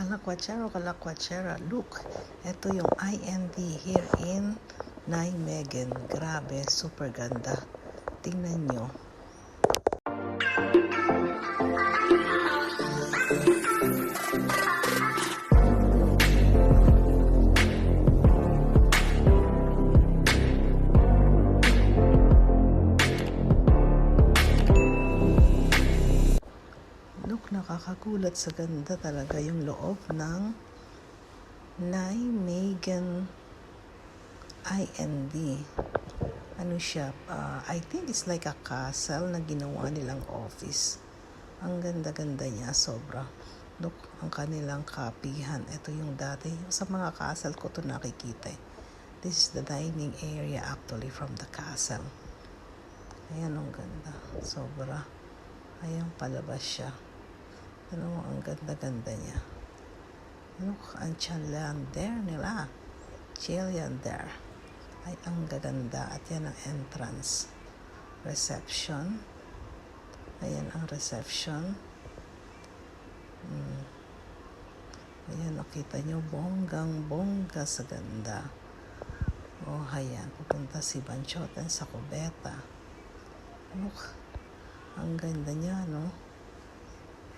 Kalakwatsero, kalakwatsera. Look, ito yung IND here in Nijmegen. Grabe, super ganda. Tingnan nyo. Nakakagulat sa ganda talaga yung loob ng Nijmegen IND. Ano siya? ah, I think it's like a castle na ginawa nilang office. Ang ganda-ganda niya, sobra. Look, ang kanilang kapihan. Ito yung dati. Sa mga castle ko to nakikita. eh. This is the dining area actually from the castle. Ayan, ang ganda. Sobra. Ayan, palabas siya. Ano ang ganda-ganda niya. Look, ang chalender nila. Chalender. Ay, ang gaganda. At yan ang entrance. Reception. Ayan ang reception. Hmm. Ayan, nakita nyo, bonggang-bongga sa ganda. Oh, ayan, pupunta si Banchoten sa kubeta. Look, ang ganda niya, no?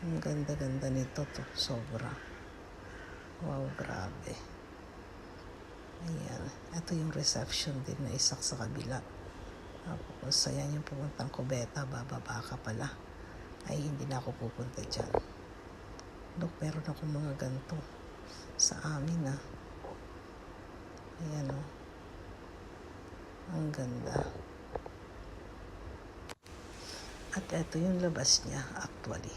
Ang ganda-ganda nito to. Sobra. Wow, grabe. Ayan. Ito yung reception din na isak sa kabila. Tapos, ayan yung pupuntang kubeta. Bababa ka pala. Ay, hindi na ako pupunta dyan. Look, meron ako mga ganito sa amin, ah. Ayan, oh. Ang ganda. At eto yung labas niya actually.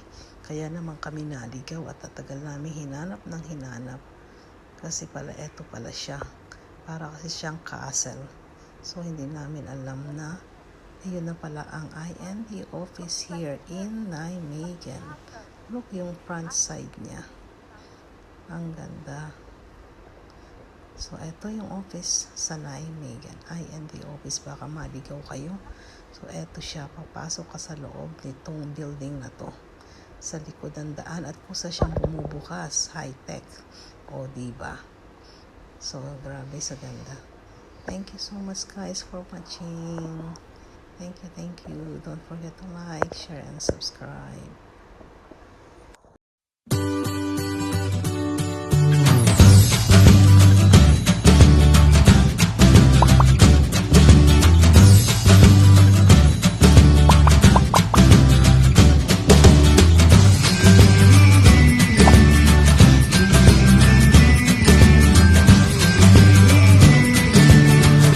Kaya naman kami naligaw at tatagal namin hinanap ng hinanap. Kasi pala eto pala siya. Para kasi siyang castle. So hindi namin alam na ayun na pala ang IND office here in Nijmegen. Look yung front side niya. Ang ganda. So, ito yung office sa Nijmegen. IND office. Baka maligaw kayo. So, eto siya. Papasok ka sa loob nitong building na to. Sa likod ng daan at kusa siyang bumubukas. High-tech. O, diba? So, grabe sa ganda. Thank you so much guys for watching. Thank you, thank you. Don't forget to like, share, and subscribe.